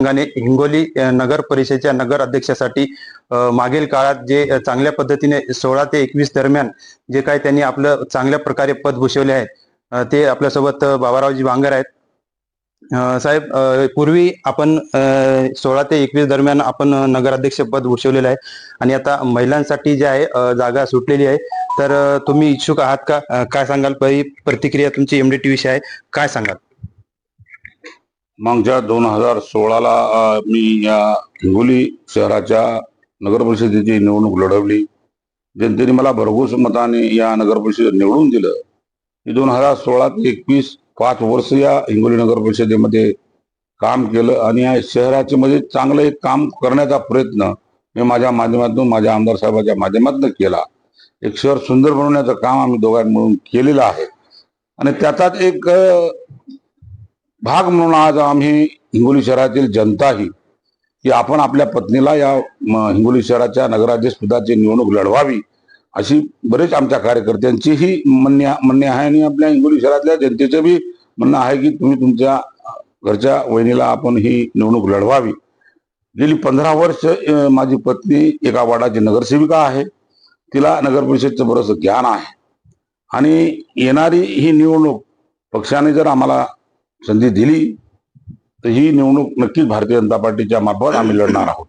हिंगोली नगर परिषदेच्या नगर अध्यक्षासाठी मागील काळात जे चांगल्या पद्धतीने सोळा ते एकवीस दरम्यान जे काही त्यांनी आपलं चांगल्या प्रकारे पद भूषवले आहे ते आपल्यासोबत बाबारावजी भांगर आहेत. साहेब पूर्वी आपण सोळा ते एकवीस दरम्यान आपण नगराध्यक्ष पद भूषवलेलं आहे आणि आता महिलांसाठी जे आहे जागा सुटलेली आहे. तर तुम्ही इच्छुक आहात का? काय सांगाल? पहिली प्रतिक्रिया तुमची एमडीटी विषयी आहे. काय सांगाल? मागच्या दोन हजार सोळाला मी या हिंगोली शहराच्या नगरपरिषदेची निवडणूक लढवली. जनतेने मला भरघोस मताने या नगरपरिषदेत निवडून दिलं. मी दोन हजार सोळा ते एकवीस पाच वर्ष या हिंगोली नगर परिषदेमध्ये काम केलं आणि या शहराचे म्हणजे मध्ये चांगलं एक काम करण्याचा प्रयत्न मी माझ्या माध्यमातून माझ्या आमदार साहेबाच्या माध्यमातून केला. एक शहर सुंदर बनवण्याचं काम आम्ही दोघांनी मिळून केलेलं आहे. आणि त्याचाच एक भाग म्हणून आज आम्ही हिंगोली शहरातील जनता ही की आपण आपल्या पत्नीला या हिंगोली शहराच्या नगराध्यक्ष पदाची निवडणूक लढवावी अशी बरेच आमच्या कार्यकर्त्यांचीही म्हणणे म्हणणे आहे. आणि आपल्या हिंगोली शहरातल्या जनतेचं बी म्हणणं आहे की तुम्ही तुमच्या घरच्या वहिनीला आपण ही निवडणूक लढवावी. गेली पंधरा वर्ष माझी पत्नी एका वार्डाची नगरसेविका आहे. तिला नगर परिषदचं बरंच ज्ञान आहे. आणि येणारी ही निवडणूक पक्षाने जर आम्हाला संधी दिली तर ही निवडणूक नक्कीच भारतीय जनता पार्टीच्या मार्फत आम्ही लढणार आहोत.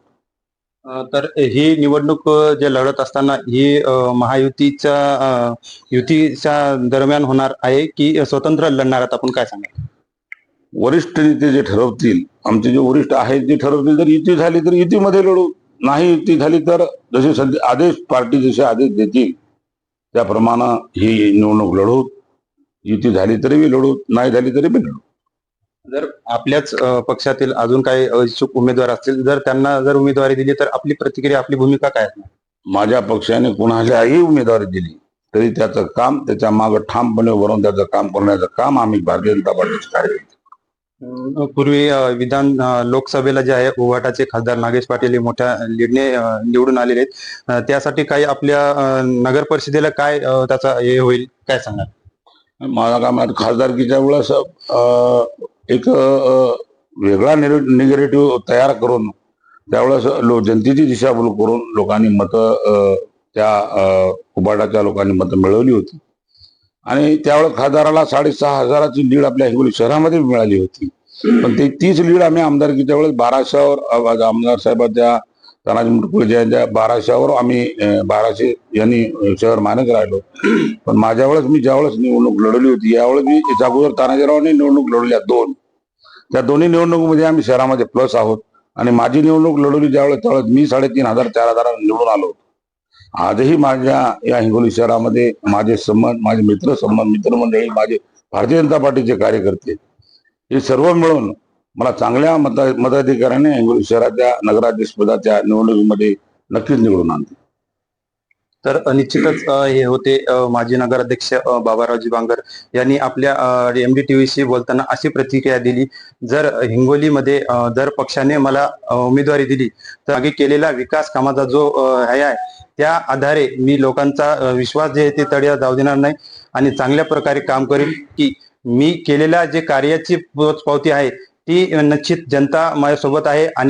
तर ही निवडणूक जे लढत असताना ही महायुतीच्या युतीच्या दरम्यान होणार आहे की स्वतंत्र लढणार आहात? आपण काय सांगा वरिष्ठ नेते जे ठरवतील आमचे जे वरिष्ठ आहेत जे ठरवतील जर युती झाली तर युतीमध्ये लढू नाही युती झाली तर जसे सध्या आदेश पार्टी जसे आदेश देतील त्याप्रमाणे ही निवडणूक लढू युती झाली तरी बी लढू नाही झाली तरी बी लढू. जर आपल्याच पक्षातील अजून काही इच्छुक उमेदवार असतील जर त्यांना जर उमेदवारी दिली तर आपली प्रतिक्रिया आपली भूमिका काय असणार? माझ्या पक्षाने कुणालाही उमेदवारी दिली तरी त्याचं काम त्याच्यामागे ठामपणे वरून त्याचं काम करण्याचं काम आम्ही भारतीय जनता पार्टीचे अ, पूर्वी विधान लोकसभेला जे आहे उभाटाचे खासदार नागेश पाटील हे मोठ्या लीडने निवडून आलेले आहेत. त्यासाठी काही आपल्या नगर परिषदेला काय त्याचा हे होईल काय सांगाल? माझ्या कामात खासदारकीच्या वेळेस एक वेगळा निगेटिव्ह तयार करून त्यावेळेस लो जनतेची दिशाभूल करून लोकांनी मतं त्या अं, उबाटाच्या लोकांनी मतं मिळवली होती. आणि त्यावेळेस खासदाराला साडेसहा हजाराची लीड आपल्या हिंगोली शहरामध्ये मिळाली होती. पण ते तीच लीड आम्ही आमदारकीच्या वेळेस बाराशेवर आमदार साहेबांच्या तानाजी मुटकुळे यांच्या बाराशेवर आम्ही बाराशे यांनी शहर मानत राहिलो पण माझ्या वेळेस मी ज्यावेळेस निवडणूक लढवली होती यावेळेस मी याच्या अगोदर तानाजीरावांनी निवडणूक लढवल्या दोन. त्या दोन्ही निवडणुकीमध्ये आम्ही शहरामध्ये प्लस आहोत आणि माझी निवडणूक लढवली ज्यावेळेस त्यावेळेस मी साडेतीन हजार चार हजार निवडून आलो होतो. आजही माझ्या या हिंगोली शहरामध्ये माझे संबंध माझे मित्र संबंध मित्रमंडळी माझे भारतीय जनता पार्टीचे कार्यकर्ते हे सर्व मिळून मला चांगल्या मता मताधिकाऱ्याने हिंगोली शहराच्या नगराध्यक्षपदाच्या निवडणुकीमध्ये नक्कीच निवडून आणते तर निश्चितच हे होते माजी नगराध्यक्ष बाबारावजी बांगर यांनी आपल्या एम डी टीव्हीशी बोलताना अशी प्रतिक्रिया दिली. जर हिंगोलीमध्ये जर पक्षाने मला उमेदवारी दिली तर मागे केलेला विकास कामाचा जो अ, हे आहे त्या आधारे मी लोकांचा विश्वास जे आहे ते तडया जाऊ देणार नाही आणि चांगल्या प्रकारे काम करेल की मी केलेल्या जे कार्याची पोचपावती आहे ती निश्चित जनता माझ्यासोबत आहे आणि